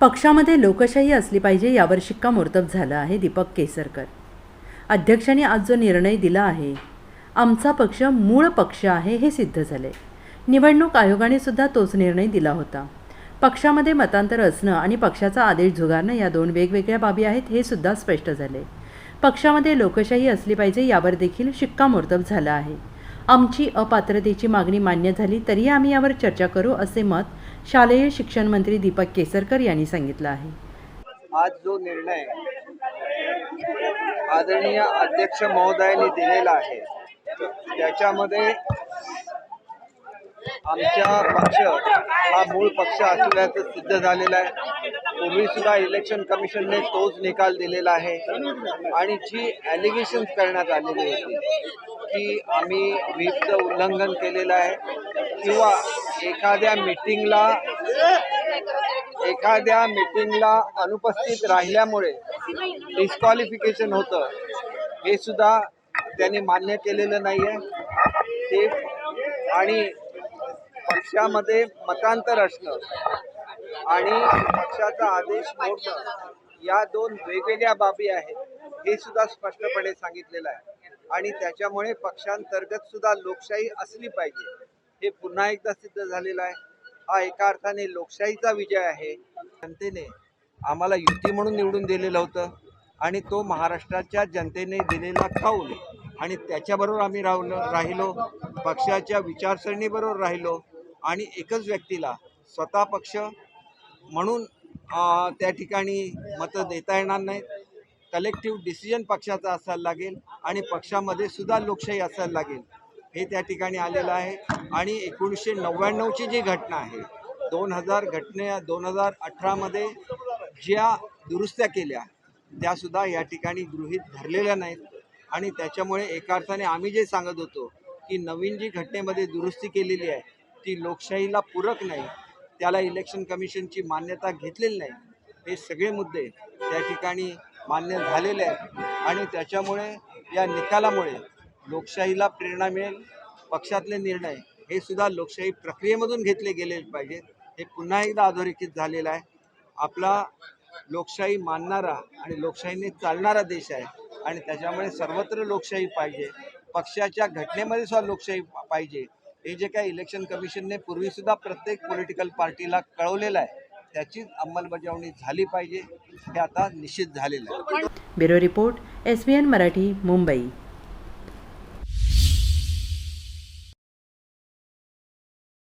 पक्षामध्ये लोकशाही असली पाहिजे यावर शिक्कामोर्तब झालं आहे दीपक केसरकर. अध्यक्षांनी आज जो निर्णय दिला आहे आमचा पक्ष मूळ पक्ष आहे हे सिद्ध झाले. निवडणूक आयोगाने सुद्धा तोच निर्णय दिला होता. पक्षामध्ये मतांतर असणं आणि पक्षाचा आदेश झुगारणं या दोन वेगवेगळ्या बाबी आहेत हे सुद्धा स्पष्ट झाले. पक्षामध्ये लोकशाही असली पाहिजे यावर देखील शिक्कामोर्तब झालं आहे. आमची अपात्रतेची मागणी मान्य झाली तरी आम्ही यावर चर्चा करू असे मत शालेय शिक्षण मंत्री दीपक केसरकर यांनी सांगितलं आहे. आज जो निर्णय आदरणीय अध्यक्ष महोदयांनी दिलेला आहे त्याच्यामध्ये आमचा पक्ष हा मूळ पक्ष असल्याचं सिद्ध झालेला आहे. पूर्वी सुद्धा इलेक्शन कमिशनने तोच निकाल दिलेला आहे आणि जी ॲलिगेशन्स करण्यात आलेली होती की आम्ही व्हीपचं उल्लंघन केलेलं आहे किंवा एखाद्या मीटिंगला एखाद्या मीटिंगला अनुपस्थित राहिल्यामुळे डिस्क्वालिफिकेशन होतं. हे सुद्धा त्यांनी मान्य केलेलं नाही आहे ते आणि पक्षामध्ये मतांतर असणं आणि पक्षाचा आदेश मोडणं या दोन वेगवेगळ्या बाबी आहेत हे सुद्धा स्पष्टपणे सांगितलेलं आहे. आणि त्याच्यामुळे पक्षांतर्गत सुद्धा लोकशाही असली पाहिजे. हे पुन्हा एकदा सिद्ध झालेलं आहे. हा एका अर्थाने लोकशाहीचा विजय आहे. जनतेने आम्हाला युती म्हणून निवडून दिलेलं होतं आणि तो महाराष्ट्राच्या जनतेने दिलेला कौल आणि त्याच्याबरोबर आम्ही राहलो राहिलो. पक्षाच्या विचारसरणीबरोबर राहिलो आणि एकच व्यक्तीला स्वतः पक्ष म्हणून त्या ठिकाणी मतं देता येणार नाहीत. कलेक्टिव्ह डिसिजन पक्षाचा असायला लागेल आणि पक्षामध्ये सुद्धा लोकशाही असायला लागेल. हे त्या ठिकाणी आलेलं आहे. आणि एकोणीसशे नव्याण्णवची जी घटना आहे दोन हजार घटने दोन हजार अठरामध्ये ज्या दुरुस्त्या केल्या त्यासुद्धा या ठिकाणी गृहीत धरलेल्या नाहीत. आणि त्याच्यामुळे एका अर्थाने आम्ही जे सांगत होतो की नवीन जी घटनेमध्ये दुरुस्ती केलेली आहे ती लोकशाहीला पूरक नाही त्याला इलेक्शन कमिशनची मान्यता घेतलेली नाही हे सगळे मुद्दे त्या ठिकाणी मान्य झालेले आहेत. आणि त्याच्यामुळे या निकालामुळे लोकशाहीला प्रेरणा मिळेल पक्षातले निर्णय हे सुद्धा लोकशाही प्रक्रियेमधून घेतले गेले पाहिजेत हे पुन्हा एकदा अधोरेखित झालेलं आहे. आपला लोकशाही मानणारा आणि लोकशाहीने चालणारा देश आहे आणि त्याच्यामुळे सर्वत्र लोकशाही पाहिजे. पक्षाच्या घटनेमध्ये सुद्धा लोकशाही पाहिजे. हे जे काही इलेक्शन कमिशनने पूर्वीसुद्धा प्रत्येक पॉलिटिकल पार्टीला कळवलेलं आहे त्याचीच अंमलबजावणी झाली पाहिजे. हे आता निश्चित झालेलं आहे. Bureau report S B N Marathi Mumbai.